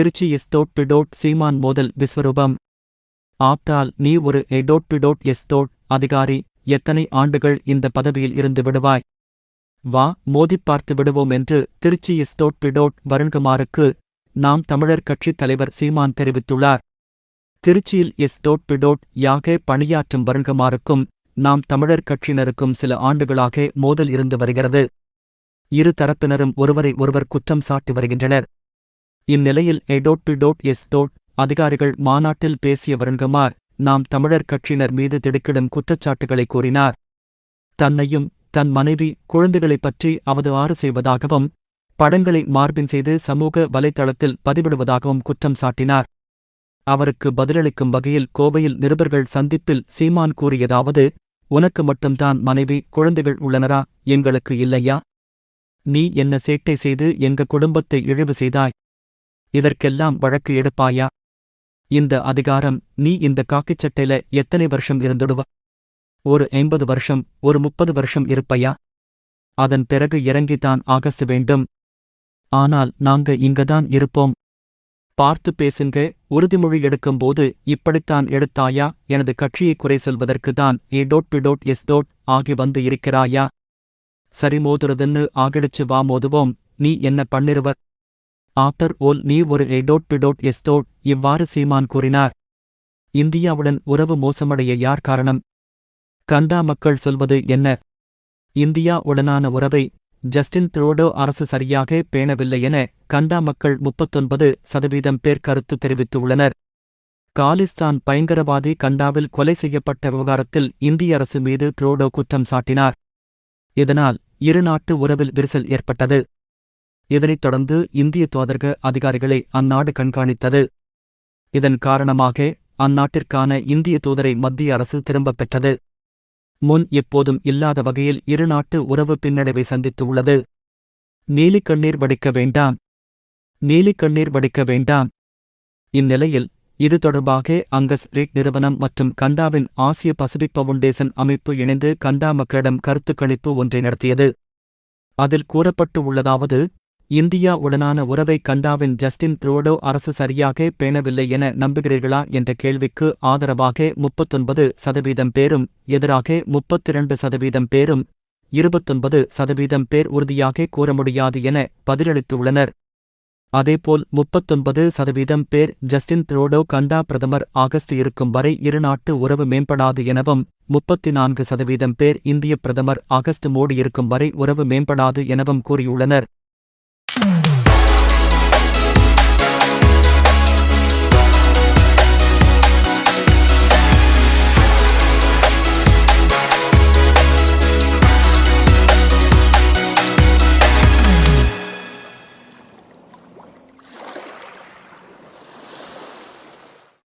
Trichy S dot P dot Seeman மோதல் விஸ்வரூபம். After all நீ ஒரு எடோட் பிடோட் எஸ் தோட் அதிகாரி எத்தனை ஆண்டுகள் இந்த பதவியில் இருந்து விடுவாய்? வா மோதிப் பார்த்து விடுவோம் என்று Trichy S dot P dot வருண்குமாருக்கு Naam Tamilar கட்சித் தலைவர் சீமான் தெரிவித்துள்ளார். திருச்சியில் எஸ் டோட் பிடோட் யாக பணியாற்றும் வருண்குமாருக்கும் நாம் தமிழர் கட்சியினருக்கும் சில ஆண்டுகளாக மோதல் இருந்து வருகிறது. இரு தரப்பினரும் ஒருவரை ஒருவர் குற்றம் சாட்டி வருகின்றனர். இந்நிலையில் எடோட் பிடோட் எஸ் டோட் அதிகாரிகள் மாநாட்டில் பேசிய வருண்குமார் நாம் தமிழர் கட்சியினர் மீது திடுக்கிடும் குற்றச்சாட்டுகளை கூறினார். தன்னையும் தன் மனைவி குழந்தைகளைப் பற்றி அவது ஆறு செய்வதாகவும் படங்களை மார்பின் செய்து சமூக வலைதளத்தில் பதிவிடுவதாகவும் குற்றம் சாட்டினார். அவருக்கு பதிலளிக்கும் வகையில் கோவையில் நிருபர்கள் சந்திப்பில் சீமான் கூறியதாவது உனக்கு மட்டும்தான் மனைவி குழந்தைகள் உள்ளனரா? எங்களுக்கு இல்லையா? நீ என்ன சேட்டை செய்து எங்க குடும்பத்தை இழிவு செய்தாய்? இதற்கெல்லாம் வழக்கு எடுப்பாயா? இந்த அதிகாரம் நீ இந்த காக்கிச் சட்டையில எத்தனை வருஷம் இருந்துடுவ? ஒரு ஐம்பது வருஷம் ஒரு முப்பது வருஷம் இருப்பையா? அதன் பிறகு இறங்கித்தான் ஆகச வேண்டும். ஆனால் நாங்க இங்கதான் இருப்போம். பார்த்து பேசுங்க உறுதிமொழி எடுக்கும்போது இப்படித்தான் எடுத்தாயா? எனது கட்சியை குறை சொல்வதற்கு தான் A dot B dot S dot ஆகி வந்து இருக்கிறாயா? சரி மோதுறதுன்னு ஆகிடுச்சு வா மோதுவோம் நீ என்ன பண்ணிருவர் ஆப்டர் ஓல் நீ ஒரு A dot B dot S dot இவ்வாறு சீமான் கூறினார். இந்தியாவுடன் உறவு மோசமடைய யார் காரணம்? கண்டா மக்கள் சொல்வது என்ன? இந்தியா உடனான உறவை ஜஸ்டின் ட்ரூடோ அரசு சரியாக பேணவில்லை என கண்டா மக்கள் முப்பத்தொன்பது சதவீதம் பேர் கருத்து தெரிவித்துள்ளனர். காலிஸ்தான் பயங்கரவாதி கண்டாவில் கொலை செய்யப்பட்ட விவகாரத்தில் இந்திய அரசு மீது ட்ரூடோ குற்றம் சாட்டினார். இதனால் இருநாட்டு உறவில் விரிசல் ஏற்பட்டது. இதனைத் தொடர்ந்து இந்திய தூதரக அதிகாரிகளை அந்நாடு கண்காணித்தது. இதன் காரணமாக அந்நாட்டிற்கான இந்திய தூதரை மத்திய அரசு திரும்பப் பெற்றது. முன் எப்போதும் இல்லாத வகையில் இருநாட்டு உறவு பின்னடைவை சந்தித்துள்ளது நீலிக்கண்ணீர் வடிக்க வேண்டாம். நீலிக்கண்ணீர் வடிக்க வேண்டாம். இந்நிலையில் இது தொடர்பாக அங்கஸ் ரீட் நிறுவனம் மற்றும் கண்டாவின் ஆசிய பசிபிக் பவுண்டேஷன் அமைப்பு இணைந்து கண்டா மக்களிடம் கருத்துக்கணிப்பு ஒன்றை நடத்தியது. அதில் கூறப்பட்டு உள்ளதாவது இந்தியா உடனான உறவை கண்டாவின் ஜஸ்டின் ட்ரோடோ அரசு சரியாக பேணவில்லை என நம்புகிறீர்களா என்ற கேள்விக்கு ஆதரவாக முப்பத்தொன்பது சதவீதம் பேரும் எதிராக முப்பத்திரண்டு சதவீதம் பேரும் இருபத்தொன்பது சதவீதம் பேர் உறுதியாக கூற முடியாது என பதிலளித்துள்ளனர். அதேபோல் முப்பத்தொன்பது சதவீதம் பேர் ஜஸ்டின் த்ரோடோ கண்டா பிரதமர் ஆகஸ்ட் இருக்கும் வரை இருநாட்டு உறவு மேம்படாது எனவும் முப்பத்தி நான்கு சதவீதம் பேர் இந்திய பிரதமர் ஆகஸ்ட் மோடி இருக்கும் வரை உறவு மேம்படாது எனவும் கூறியுள்ளனர். Mm-hmm.